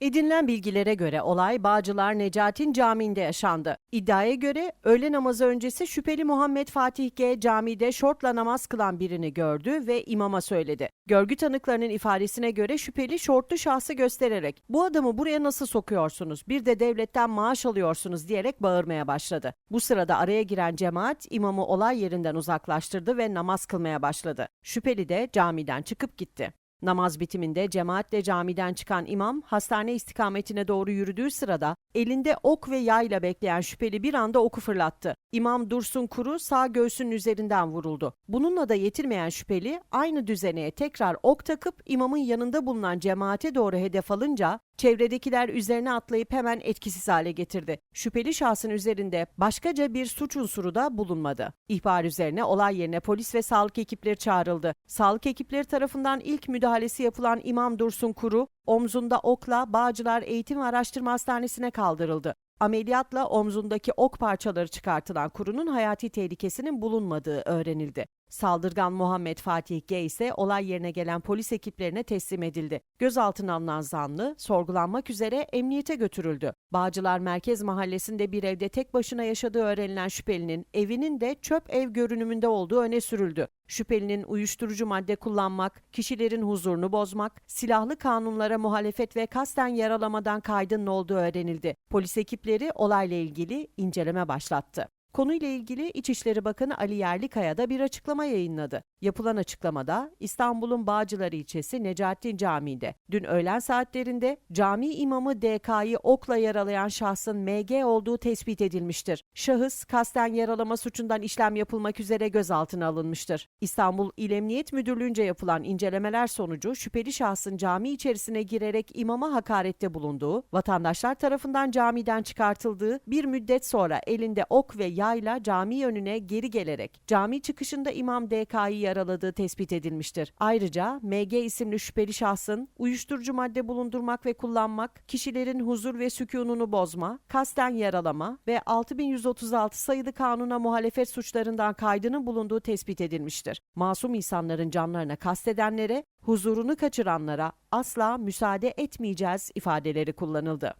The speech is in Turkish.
Edinilen bilgilere göre olay Bağcılar Necatin Camii'nde yaşandı. İddiaya göre öğle namazı öncesi şüpheli Muhammed Fatih G. camide şortla namaz kılan birini gördü ve imama söyledi. Görgü tanıklarının ifadesine göre şüpheli şortlu şahsı göstererek bu adamı buraya nasıl sokuyorsunuz bir de devletten maaş alıyorsunuz diyerek bağırmaya başladı. Bu sırada araya giren cemaat imamı olay yerinden uzaklaştırdı ve namaz kılmaya başladı. Şüpheli de camiden çıkıp gitti. Namaz bitiminde cemaatle camiden çıkan imam hastane istikametine doğru yürüdüğü sırada elinde ok ve yayla bekleyen şüpheli bir anda oku fırlattı. İmam Dursun Kuru sağ göğsünün üzerinden vuruldu. Bununla da yetinmeyen şüpheli aynı düzeneye tekrar ok takıp imamın yanında bulunan cemaate doğru hedef alınca çevredekiler üzerine atlayıp hemen etkisiz hale getirdi. Şüpheli şahsın üzerinde başkaca bir suç unsuru da bulunmadı. İhbar üzerine olay yerine polis ve sağlık ekipleri çağrıldı. Sağlık ekipleri tarafından ilk müdahalesi yapılan İmam Dursun Kuru, omzunda okla Bağcılar Eğitim ve Araştırma Hastanesi'ne kaldırıldı. Ameliyatla omzundaki ok parçaları çıkartılan kurunun hayati tehlikesinin bulunmadığı öğrenildi. Saldırgan Muhammed Fatih G ise olay yerine gelen polis ekiplerine teslim edildi. Gözaltına alınan zanlı sorgulanmak üzere emniyete götürüldü. Bağcılar Merkez Mahallesi'nde bir evde tek başına yaşadığı öğrenilen şüphelinin evinin de çöp ev görünümünde olduğu öne sürüldü. Şüphelinin uyuşturucu madde kullanmak, kişilerin huzurunu bozmak, silahlı kanunlara muhalefet ve kasten yaralamadan kaydının olduğu öğrenildi. Polis ekipleri olayla ilgili inceleme başlattı. Konuyla ilgili İçişleri Bakanı Ali Yerlikaya da bir açıklama yayınladı. Yapılan açıklamada İstanbul'un Bağcılar ilçesi Necaettin Camii'nde dün öğlen saatlerinde cami imamı DK'yı okla yaralayan şahsın MG olduğu tespit edilmiştir. Şahıs kasten yaralama suçundan işlem yapılmak üzere gözaltına alınmıştır. İstanbul İl Emniyet Müdürlüğü'nce yapılan incelemeler sonucu şüpheli şahsın cami içerisine girerek imama hakarette bulunduğu, vatandaşlar tarafından camiden çıkartıldığı bir müddet sonra elinde ok ve yayla cami önüne geri gelerek cami çıkışında İmam DK'yı yaraladığı tespit edilmiştir. Ayrıca MG isimli şüpheli şahsın uyuşturucu madde bulundurmak ve kullanmak, kişilerin huzur ve sükununu bozma, kasten yaralama ve 6136 sayılı kanuna muhalefet suçlarından kaydının bulunduğu tespit edilmiştir. Masum insanların canlarına kastedenlere, huzurunu kaçıranlara asla müsaade etmeyeceğiz ifadeleri kullanıldı.